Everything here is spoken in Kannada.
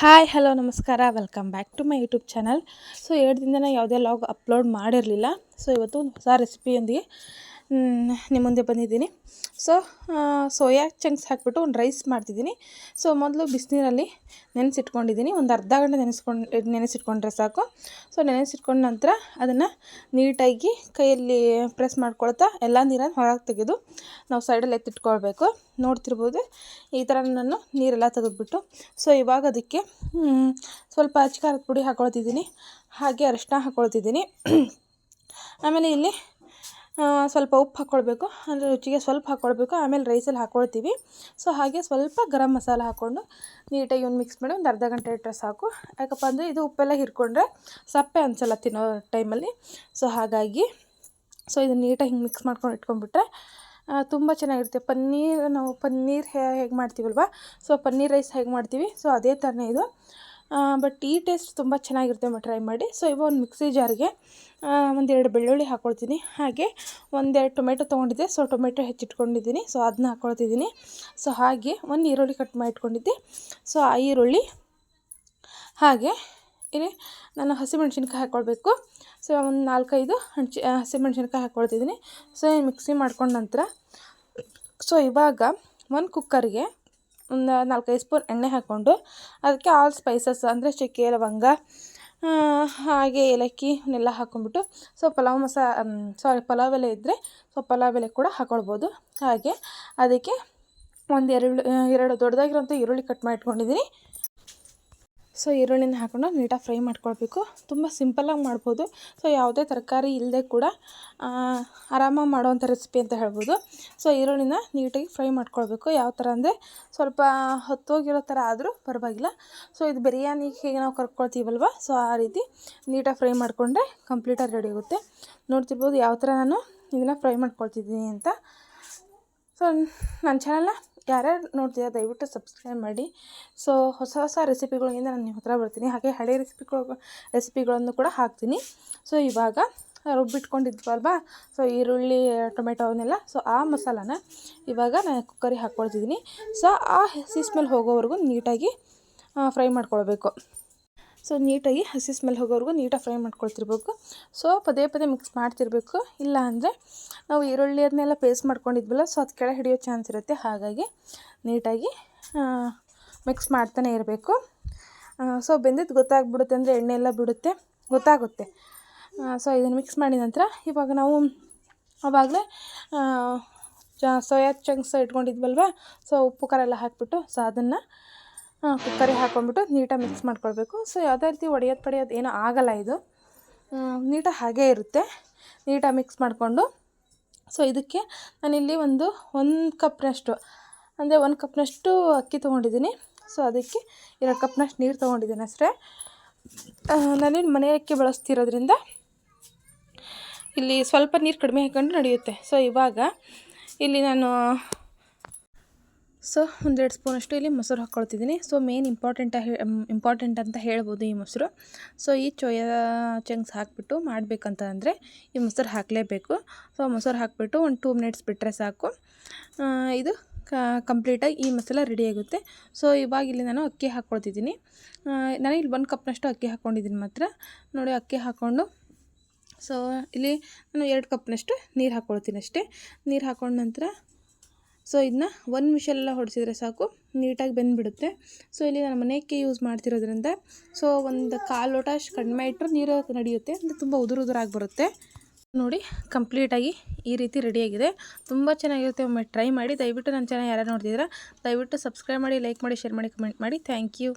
ಹಾಯ್ ಹಲೋ ನಮಸ್ಕಾರ. Welcome back to my YouTube channel so ಎರಡು ದಿನ ಯಾವುದೇ ಲಾಗ್ ಅಪ್ಲೋಡ್ ಮಾಡಿರಲಿಲ್ಲ. ಸೊ ಇವತ್ತು ಒಂದು ಹೊಸ ರೆಸಿಪಿಯೊಂದಿಗೆ ನಿಮ್ಮ ಮುಂದೆ ಬಂದಿದ್ದೀನಿ. ಸೊ ಸೋಯಾ ಚಂಕ್ಸ್ ಹಾಕ್ಬಿಟ್ಟು ಒಂದು ರೈಸ್ ಮಾಡ್ತಿದ್ದೀನಿ. ಸೊ ಮೊದಲು ಬಿಸಿನೀರಲ್ಲಿ ನೆನೆಸಿಟ್ಕೊಂಡಿದ್ದೀನಿ. ಒಂದು ಅರ್ಧ ಗಂಟೆ ನೆನೆಸ್ಕೊಂಡು, ನೆನೆಸಿಟ್ಕೊಂಡ್ರೆ ಸಾಕು. ಸೊ ನೆನೆಸಿಟ್ಕೊಂಡ ನಂತರ ಅದನ್ನು ನೀಟಾಗಿ ಕೈಯಲ್ಲಿ ಪ್ರೆಸ್ ಮಾಡ್ಕೊಳ್ತಾ ಎಲ್ಲ ನೀರನ್ನು ಹೊರಗೆ ತೆಗೆದು ನಾವು ಸೈಡಲ್ಲಿ ಎತ್ತಿಟ್ಕೊಳ್ಬೇಕು. ನೋಡ್ತಿರ್ಬೋದು ಈ ಥರ ನಾನು ನೀರೆಲ್ಲ ತೆಗೆದುಬಿಟ್ಟು. ಸೊ ಇವಾಗ ಅದಕ್ಕೆ ಸ್ವಲ್ಪ ಅಚ್ಕಾರದ ಪುಡಿ ಹಾಕ್ಕೊಳ್ತಿದ್ದೀನಿ ಹಾಗೆ ಅರಿಶಿನ ಹಾಕ್ಕೊಳ್ತಿದ್ದೀನಿ ಆಮೇಲೆ ಇಲ್ಲಿ ಸ್ವಲ್ಪ ಉಪ್ಪು ಹಾಕ್ಕೊಳ್ಬೇಕು ಅಂದರೆ ರುಚಿಗೆ ಸ್ವಲ್ಪ ಹಾಕ್ಕೊಳ್ಬೇಕು ಆಮೇಲೆ ರೈಸಲ್ಲಿ ಹಾಕ್ಕೊಳ್ತೀವಿ ಸೊ ಹಾಗೆ ಸ್ವಲ್ಪ ಗರಂ ಮಸಾಲ ಹಾಕ್ಕೊಂಡು ನೀಟಾಗಿ ಒಂದು ಮಿಕ್ಸ್ ಮಾಡಿ ಒಂದು ಅರ್ಧ ಗಂಟೆ ಇಟ್ಟರೆ ಸಾಕು. ಯಾಕಪ್ಪ ಅಂದರೆ ಇದು ಉಪ್ಪೆಲ್ಲ ಹಿರ್ಕೊಂಡ್ರೆ ಸಪ್ಪೆ ಅನಿಸಲ್ಲ ತಿನ್ನೋ ಟೈಮಲ್ಲಿ. ಸೊ ಹಾಗಾಗಿ ಸೊ ಇದನ್ನು ನೀಟಾಗಿ ಹಿಂಗೆ ಮಿಕ್ಸ್ ಮಾಡ್ಕೊಂಡು ಇಟ್ಕೊಂಡ್ಬಿಟ್ರೆ ತುಂಬ ಚೆನ್ನಾಗಿರುತ್ತೆ. ಪನ್ನೀರ್, ನಾವು ಪನ್ನೀರ್ ಹೇಗೆ ಮಾಡ್ತೀವಲ್ವ? ಸೊ ಪನ್ನೀರ್ ರೈಸ್ ಹೇಗೆ ಮಾಡ್ತೀವಿ? ಸೊ ಅದೇ ಥರನೇ ಇದು. ಬಟ್ ಈ ಟೇಸ್ಟ್ ತುಂಬ ಚೆನ್ನಾಗಿರುತ್ತೆ ಟ್ರೈ ಮಾಡಿ. ಸೊ ಇವಾಗ ಒಂದು ಮಿಕ್ಸಿ ಜಾರಿಗೆ ಒಂದೆರಡು ಬೆಳ್ಳುಳ್ಳಿ ಹಾಕ್ಕೊಳ್ತೀನಿ ಹಾಗೆ ಒಂದೆರಡು ಟೊಮೆಟೊ ತೊಗೊಂಡಿದ್ದೆ. So tomato ಹೆಚ್ಚಿಟ್ಕೊಂಡಿದ್ದೀನಿ. ಸೊ ಅದನ್ನ ಹಾಕ್ಕೊಳ್ತಿದ್ದೀನಿ ಸೊ ಹಾಗೆ ಒಂದು ಈರುಳ್ಳಿ ಕಟ್ ಮಾಡಿ ಇಟ್ಕೊಂಡಿದ್ದೆ ಸೊ ಆ ಈರುಳ್ಳಿ, ಹಾಗೆ ಇಲ್ಲಿ ನಾನು ಹಸಿಮೆಣ್ಸಿನ್ಕಾಯಿ ಹಾಕ್ಕೊಳ್ಬೇಕು ಸೊ ಒಂದು ನಾಲ್ಕೈದು ಹಣ್ಚಿ ಹಸಿಮೆಣ್ಸಿನ್ಕಾಯಿ ಹಾಕ್ಕೊಳ್ತಿದ್ದೀನಿ ಸೊ ಮಿಕ್ಸಿ ಮಾಡ್ಕೊಂಡ ನಂತರ ಸೊ ಇವಾಗ ಒಂದು ಕುಕ್ಕರ್ಗೆ ಒಂದು ನಾಲ್ಕೈದು ಸ್ಪೂನ್ ಎಣ್ಣೆ ಹಾಕ್ಕೊಂಡು ಅದಕ್ಕೆ ಆಲ್ ಸ್ಪೈಸಸ್ ಅಂದರೆ ಚಕ್ಕೆ, ಲವಂಗ ಹಾಗೆ ಏಲಕ್ಕಿ ಇವನ್ನೆಲ್ಲ ಹಾಕ್ಕೊಂಬಿಟ್ಟು ಸೊ ಪಲಾವ್ ಮಸಾ ಸಾರಿ ಪಲಾವ್ ಎಲೆ ಇದ್ದರೆ ಸೊ ಪಲಾವ್ ಎಲೆ ಕೂಡ ಹಾಕ್ಕೊಳ್ಬೋದು ಹಾಗೆ ಅದಕ್ಕೆ ಒಂದು ಎರಡು ಎರಡು ದೊಡ್ಡದಾಗಿರೋಂಥ ಈರುಳ್ಳಿ ಕಟ್ ಮಾಡಿ ಇಟ್ಕೊಂಡಿದ್ದೀನಿ ಸೊ ಈರುಳ್ಳಿನ ಹಾಕೊಂಡು ನೀಟಾಗಿ ಫ್ರೈ ಮಾಡ್ಕೊಳ್ಬೇಕು. ತುಂಬ ಸಿಂಪಲ್ಲಾಗಿ ಮಾಡ್ಬೋದು. ಸೊ ಯಾವುದೇ ತರಕಾರಿ ಇಲ್ಲದೆ ಕೂಡ ಆರಾಮಾಗಿ ಮಾಡೋವಂಥ ರೆಸಿಪಿ ಅಂತ ಹೇಳ್ಬೋದು. ಸೊ ಈರುಳ್ಳಿನ ನೀಟಾಗಿ ಫ್ರೈ ಮಾಡ್ಕೊಳ್ಬೇಕು. ಯಾವ ಥರ ಅಂದರೆ ಸ್ವಲ್ಪ ಹೊತ್ತೋಗಿರೋ ಥರ ಆದರೂ ಪರವಾಗಿಲ್ಲ. ಸೊ ಇದು ಬಿರಿಯಾನಿಗೆ ಹೇಗೆ ನಾವು ಕರ್ಕೊಳ್ತೀವಲ್ವ? ಸೊ ಆ ರೀತಿ ನೀಟಾಗಿ ಫ್ರೈ ಮಾಡಿಕೊಂಡ್ರೆ ಕಂಪ್ಲೀಟಾಗಿ ರೆಡಿ ಆಗುತ್ತೆ. ನೋಡ್ತಿರ್ಬೋದು ಯಾವ ಥರ ನಾನು ಇದನ್ನು ಫ್ರೈ ಮಾಡ್ಕೊಳ್ತಿದ್ದೀನಿ ಅಂತ. ಸೊ ನನ್ನ ಚಾನಲ್ನ ಯಾರ್ಯಾರು ನೋಡ್ತೀರಾ, ದಯವಿಟ್ಟು ಸಬ್ಸ್ಕ್ರೈಬ್ ಮಾಡಿ. ಸೊ ಹೊಸ ಹೊಸ ರೆಸಿಪಿಗಳಿಂದ ನಾನು ನಿಮ್ಮ ಹತ್ರ ಬರ್ತೀನಿ. ಹಾಗೆ ಹಳೆ ರೆಸಿಪಿಗಳು ರೆಸಿಪಿಗಳನ್ನು ಕೂಡ ಹಾಕ್ತೀನಿ. ಸೊ ಇವಾಗ ರುಬ್ಬಿಟ್ಕೊಂಡಿದ್ವಲ್ವಾ? ಸೊ ಈರುಳ್ಳಿ, ಟೊಮೆಟೊ ಅವನ್ನೆಲ್ಲ. ಸೊ ಆ ಮಸಾಲಾನ ಇವಾಗ ನಾನು ಕುಕ್ಕರಿಗೆ ಹಾಕ್ಕೊಳ್ತಿದ್ದೀನಿ. ಸೊ ಆ ಹಸಿ ಸ್ಮೆಲ್ ಹೋಗೋವರೆಗೂ ನೀಟಾಗಿ ಫ್ರೈ ಮಾಡ್ಕೊಳ್ಬೇಕು. ಸೊ ನೀಟಾಗಿ ಹಸಿ ಸ್ಮೆಲ್ ಹೋಗೋವರೆಗೂ ನೀಟಾಗಿ ಫ್ರೈ ಮಾಡ್ಕೊಳ್ತಿರ್ಬೇಕು. ಸೊ ಪದೇ ಪದೇ ಮಿಕ್ಸ್ ಮಾಡ್ತಿರ್ಬೇಕು. ಇಲ್ಲ ಅಂದರೆ ನಾವು ಈರುಳ್ಳಿ ಅದನ್ನೆಲ್ಲ ಪೇಸ್ಟ್ ಮಾಡ್ಕೊಂಡಿದ್ವಲ್ಲ, ಸೊ ಅದು ಕೆಳ ಹಿಡಿಯೋ ಚಾನ್ಸ್ ಇರುತ್ತೆ. ಹಾಗಾಗಿ ನೀಟಾಗಿ ಮಿಕ್ಸ್ ಮಾಡ್ತಾನೆ ಇರಬೇಕು. ಸೊ ಬೆಂದಿದ್ದು ಗೊತ್ತಾಗ್ಬಿಡುತ್ತೆ ಅಂದರೆ ಎಣ್ಣೆ ಎಲ್ಲ ಬಿಡುತ್ತೆ. ಗೊತ್ತಾಗುತ್ತೆ. ಸೊ ಇದನ್ನು ಮಿಕ್ಸ್ ಮಾಡಿದ ನಂತರ ಇವಾಗ ನಾವು ಆವಾಗಲೇ ಸೋಯಾ ಚಂಕ್ಸ್ ಇಟ್ಕೊಂಡಿದ್ವಲ್ವ, ಸೊ ಉಪ್ಪು ಖಾರ ಎಲ್ಲ ಹಾಕಿಬಿಟ್ಟು, ಸೊ ಅದನ್ನು ಕುಕ್ಕರಿಗೆ ಹಾಕ್ಕೊಂಡ್ಬಿಟ್ಟು ನೀಟಾಗಿ ಮಿಕ್ಸ್ ಮಾಡ್ಕೊಳ್ಬೇಕು. ಸೊ ಯಾವುದೇ ರೀತಿ ಒಡೆಯೋದು ಪಡೆಯೋದು ಏನೂ ಆಗಲ್ಲ ಇದು. ನೀಟಾಗಿ ಹಾಗೇ ಇರುತ್ತೆ. ನೀಟಾಗಿ ಮಿಕ್ಸ್ ಮಾಡಿಕೊಂಡು. ಸೊ ಇದಕ್ಕೆ ನಾನಿಲ್ಲಿ ಒಂದು ಒಂದು ಕಪ್ನಷ್ಟು ಅಂದರೆ ಒಂದು ಕಪ್ನಷ್ಟು ಅಕ್ಕಿ ತೊಗೊಂಡಿದ್ದೀನಿ. ಸೊ ಅದಕ್ಕೆ ಎರಡು ಕಪ್ನಷ್ಟು ನೀರು ತೊಗೊಂಡಿದ್ದೀನಿ ಅಷ್ಟೇ. ನಾನಿಲ್ಲಿ ಮನೆ ಅಕ್ಕಿ ಬಳಸ್ತಿರೋದ್ರಿಂದ ಇಲ್ಲಿ ಸ್ವಲ್ಪ ನೀರು ಕಡಿಮೆ ಹಾಕೊಂಡು ನಡೆಯುತ್ತೆ. ಸೊ ಇವಾಗ ಇಲ್ಲಿ ನಾನು ಸೊ ಒಂದೆರಡು ಸ್ಪೂನಷ್ಟು ಇಲ್ಲಿ ಮೊಸರು ಹಾಕ್ಕೊಳ್ತಿದ್ದೀನಿ. ಸೊ ಮೇನ್ ಇಂಪಾರ್ಟೆಂಟ್ ಇಂಪಾರ್ಟೆಂಟ್ ಅಂತ ಹೇಳ್ಬೋದು ಈ ಮೊಸರು. ಸೊ ಈ ಚೋಯಾ ಚಂಕ್ಸ್ ಹಾಕಿಬಿಟ್ಟು ಮಾಡಬೇಕಂತ ಅಂದರೆ ಈ ಮೊಸರು ಹಾಕಲೇಬೇಕು. ಸೊ ಮೊಸರು ಹಾಕಿಬಿಟ್ಟು ಒಂದು ಟೂ ಮಿನಿಟ್ಸ್ ಬಿಟ್ಟರೆ ಸಾಕು. ಇದು ಕಂಪ್ಲೀಟಾಗಿ ಈ ಮಸಾಲ ರೆಡಿ ಆಗುತ್ತೆ. ಸೊ ಇವಾಗ ಇಲ್ಲಿ ನಾನು ಅಕ್ಕಿ ಹಾಕ್ಕೊಳ್ತಿದ್ದೀನಿ. ನಾನು ಇಲ್ಲಿ ಒಂದು ಕಪ್ನಷ್ಟು ಅಕ್ಕಿ ಹಾಕ್ಕೊಂಡಿದ್ದೀನಿ ಮಾತ್ರ. ನೋಡಿ, ಅಕ್ಕಿ ಹಾಕ್ಕೊಂಡು. ಸೊ ಇಲ್ಲಿ ನಾನು ಎರಡು ಕಪ್ನಷ್ಟು ನೀರು ಹಾಕ್ಕೊಳ್ತೀನಿ ಅಷ್ಟೇ. ನೀರು ಹಾಕೊಂಡ ನಂತರ ಸೊ ಇದನ್ನ ಒಂದು ಮಿಷಲೆಲ್ಲ ಹೊಡೆಸಿದ್ರೆ ಸಾಕು, ನೀಟಾಗಿ ಬೆಂದ್ಬಿಡುತ್ತೆ. ಸೊ ಇಲ್ಲಿ ನಾನು ಮನೆಯಕ್ಕೆ ಯೂಸ್ ಮಾಡ್ತಿರೋದ್ರಿಂದ ಸೊ ಒಂದು ಕಾಲು ಲೋಟ ಅಷ್ಟು ಕಡಿಮೆ ಇಟ್ಟರು ನೀರು ನಡೆಯುತ್ತೆ. ಅಂದರೆ ತುಂಬ ಉದುರು ಉದುರಾಗಿ ಬರುತ್ತೆ. ನೋಡಿ ಕಂಪ್ಲೀಟಾಗಿ ಈ ರೀತಿ ರೆಡಿಯಾಗಿದೆ ತುಂಬ ಚೆನ್ನಾಗಿರುತ್ತೆ. ಒಮ್ಮೆ ಟ್ರೈ ಮಾಡಿ, ದಯವಿಟ್ಟು ನನ್ನ ಚಾನಲ್ ಯಾರು ನೋಡ್ತಿದ್ದೀರಾ, ದಯವಿಟ್ಟು ಸಬ್ಸ್ಕ್ರೈಬ್ ಮಾಡಿ ಲೈಕ್ ಮಾಡಿ ಶೇರ್ ಮಾಡಿ ಕಮೆಂಟ್ ಮಾಡಿ. Thank you